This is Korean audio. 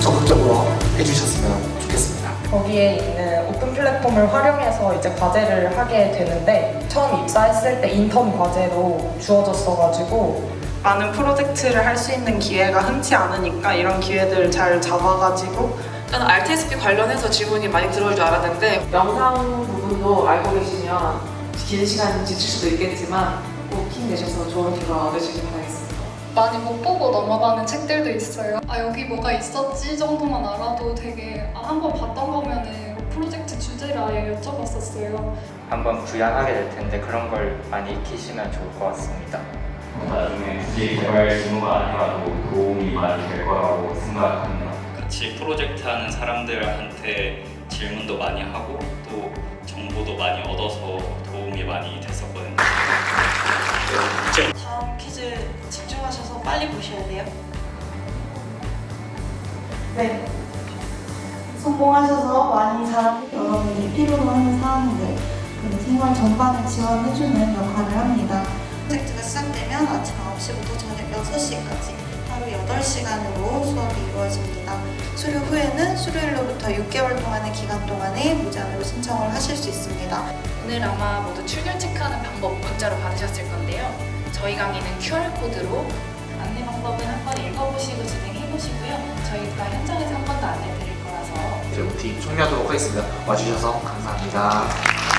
적극적으로 해주셨으면 좋겠습니다. 거기에 있는 오픈 플랫폼을 활용해서 이제 과제를 하게 되는데 처음 입사했을 때 인턴 과제로 주어졌어가지고 많은 프로젝트를 할 수 있는 기회가 흔치 않으니까 이런 기회들을 잘 잡아가지고 저는 RTSP 관련해서 질문이 많이 들어올 줄 알았는데 영상 부분도 알고 계시면 긴 시간 지칠 수도 있겠지만 꼭 힘내셔서 좋은 결과 얻으시길 바라겠습니다. 많이 못 보고 넘어가는 책들도 있어요. 아 여기 뭐가 있었지 정도만 알아도 되게 아, 한 번 봤던 거면은 프로젝트 주제를 아예 여쭤봤었어요. 한번 구현하게 될 텐데 그런 걸 많이 익히시면 좋을 것 같습니다. 나중에 굳이 개발 직무가 아니라도 도움이 많이 될 거라고 생각합니다. 같이 프로젝트 하는 사람들한테 질문도 많이 하고 또 정보도 많이 얻어서 도움이 많이 됐었거든요. 다음 퀴즈 집중하셔서 빨리 보셔야 돼요. 네. 성공하셔서 많이 자란 여러분이 필요로 하는 그리고 생활 전반을 지원해주는 역할을 합니다. 프로젝트가 시작되면 아침 9시부터 저녁 6시까지 하루 8시간으로 수업이 이루어집니다. 수료 후에는 수료일로 부터 6개월 동안의 기간 동안에 무제한으로 신청을 하실 수 있습니다. 오늘 아마 모두 출결 체크하는 방법 문자로 받으셨을 건데요. 저희 강의는 QR코드로 안내 방법은 한번 읽어보시고 진행해보시고요. 저희가 현장에서 한 번 더 안내 드릴 거라서 이제부터 총리하도록 하겠습니다. 와주셔서 감사합니다.